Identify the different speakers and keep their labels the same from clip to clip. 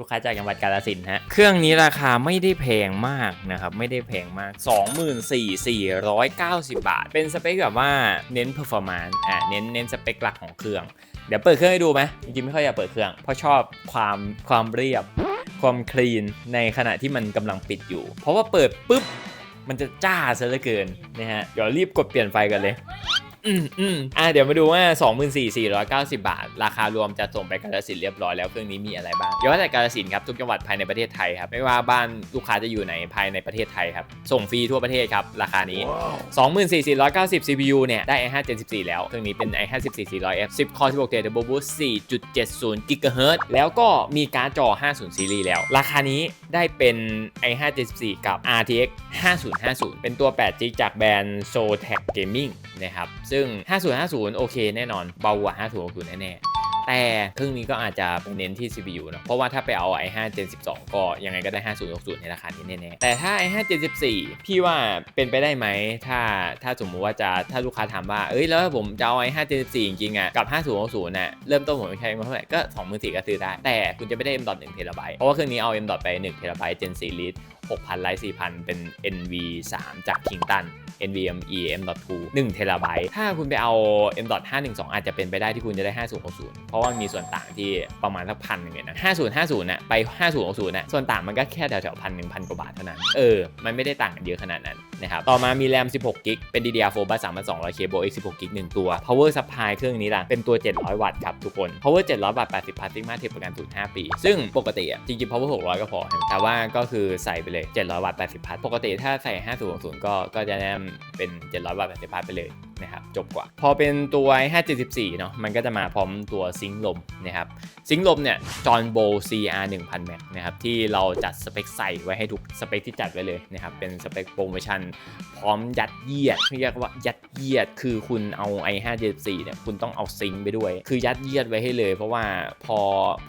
Speaker 1: ลูกค้าจากจังหวัดกาฬสินธุ์ฮะ เครื่องนี้ราคาไม่ได้แพงมากนะครับ ไม่ได้แพงมาก 24,490 บาท เป็นสเปคแบบว่าเน้น performance อ่าเน้นเน้นสเปคหลักของเครื่อง เดี๋ยวเปิดเครื่องให้ดูไหมจริงๆไม่ค่อยอยากเปิดเครื่อง เพราะชอบความความเรียบ ความคลีนในขณะที่มันกำลังปิดอยู่ เพราะว่าเปิดปุ๊บมันจะจ้าซะเหลือเกินนะฮะเดี๋ยวรีบกดเปลี่ยนไฟกันเลย อืมอืมอะเดี๋ยวมาดูว่า 24,490 บาท ราคารวมจะส่งไปกาฬสินธุ์เรียบร้อยแล้วเครื่องนี้มีอะไรบ้างเดี๋ยวว่าแต่กาฬสินธุ์ครับทุกจังหวัดภายในประเทศไทยครับไม่ว่าบ้านลูกค้าจะอยู่ไหนภายในประเทศไทยครับส่งฟรีทั่วประเทศครับราคานี้ 24,490 CPU เนี่ยได้ i5 Gen 14แล้วเครื่องนี้เป็น i5 14400F 10 Core 16 Thread Turbo Boost 4.70 GHz แล้วก็มีการ์ดจอ 50 ซีรีส์แล้ว ราคานี้ได้เป็น i5 Gen 14กับ RTX 5050 เป็นตัว8 g จากแบรนด์ Zotac Gaming นะครับซึ่ง 5050 โอเคแน่นอนเบากว่า 5060 แน่ๆ แต่เครื่องนี้ก็อาจจะไปเน้นที่ CPU เนอะเพราะว่าถ้าไปเอา i5 Gen 12 ก็ยังไงก็ได้ 5060 ในราคานี้แน่ๆแต่ถ้า i5 Gen 14 พี่ว่าเป็นไปได้ไหม ถ้าถ้าสมมุติว่าจะถ้าลูกค้าถามว่า เอ้ยแล้วผมจะเอา i5 Gen 14 จริงๆอะกับ 5060น่ะเริ่มต้นผมใช้เงินเท่าไหร่ก็ 24,000ก็ซื้อได้ แต่คุณจะไม่ได้ M.1 เทราไบต์เพราะว่าเครื่องนี้เอา M.1 ไป1เทราไบต์ Gen 4 Lite 6,000ไลท์4,000 เป็น NV3 จาก Kingston NVMe M.2 1เทราไบต์ถ้าคุณไปเอา M.512 อาจจะเป็นไปได้ที่คุณจะได้ 5060เพราะว่ามีส่วนต่างที่ประมาณสักพันหนึ่งเลยนะ5050น่ะไป5060น่ะส่วนต่างมันก็แค่แถวๆพันหนึ่งพันกว่าบาทเท่านั้น เออ มันไม่ได้ต่างกันเยอะขนาดนั้นนะครับ ต่อมามี RAM 16 g b เป็น DDR4 bus 3200 cable X 16 g b 1ตัว Power supply เครื่องนี้ล่ะ เป็นตัว 700 วัตต์ครับทุกคน Power 700 วัตต์ 80พัท Sigma เทปประกันสูตร5ปี ซึ่งปกติอะจริงๆ Power 600 ก็พอ แต่ว่าก็คือใส่ไปเลย 700 วัตต์ 80พัทปกติถ้าใส่ 5060 ก็ก็จะแนะนำเป็น 700 วัตต์ 80พัทไปเลยนะครับ จบกว่า พอเป็นตัว 574 เนาะมันก็จะมาพร้อมตัวซิงค์ลมนะครับ ซิงค์ลมเนี่ยจอห์นโบ CR 1000 Max นะครับ ที่เราจัดสเปคใส่ไว้ให้ทุกสเปคที่จัดไว้เลยนะครับ เป็นสเปคโปรโมชั่นพร้อมยัดเยียดเรียกว่ายัดเยียด คือคุณเอา i5 Gen 4เนี่ยคุณต้องเอาซิงค์ไปด้วย คือยัดเยียดไว้ให้เลย เพราะว่าพอ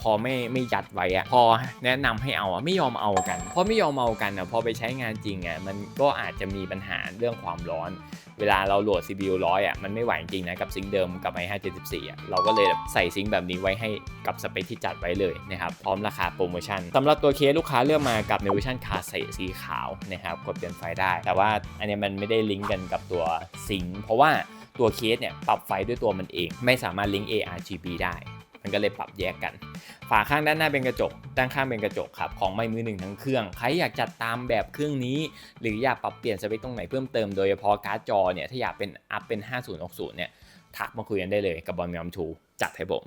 Speaker 1: พอไม่ไม่ยัดไว้อะพอแนะนำให้เอาอะไม่ยอมเอากัน เพอไม่ยอมเอากันอะพอไปใช้งานจริงอะมันก็อาจจะมีปัญหาเรื่องความร้อน เวลาเราโหลด CPU ร้อยอะมันไม่ไหวจริงนะกับซิงเดิมกับ i 5 7 4อะเราก็เลยใส่ซิงแบบนี้ไว้ให้กับสเปคที่จัดไว้เลยนะครับพร้อมราคาโปรโมชั่นสำหรับตัวเคสลูกค้าเลือกมากับ n v i s i o n Car สีสีขาวนะครับกดเปลี่ยนไฟได้ แต่ว่าอันนี้มันไม่ได้ลิงก์กันกับตัวซิงเพราะว่าตัวเคสเนี่ยปรับไฟด้วยตัวมันเอง ไม่สามารถลิงก์ ARGB ได้ มันก็เลยปรับแยกกัน ฝาข้างด้านหน้าเป็นกระจก ด้านข้างเป็นกระจกครับของไม่มือหนึ่งทั้งเครื่อง ใครอยากจัดตามแบบเครื่องนี้ หรืออยากปรับเปลี่ยนสเปคตรงไหนเพิ่มเติมโดยเฉพาะการ์ดจอเนี่ยถ้าอยากเป็นอัพเป็น 5060เนี่ยทักมาคุยกันได้เลยกับบอลเมลทูจัดให้ผม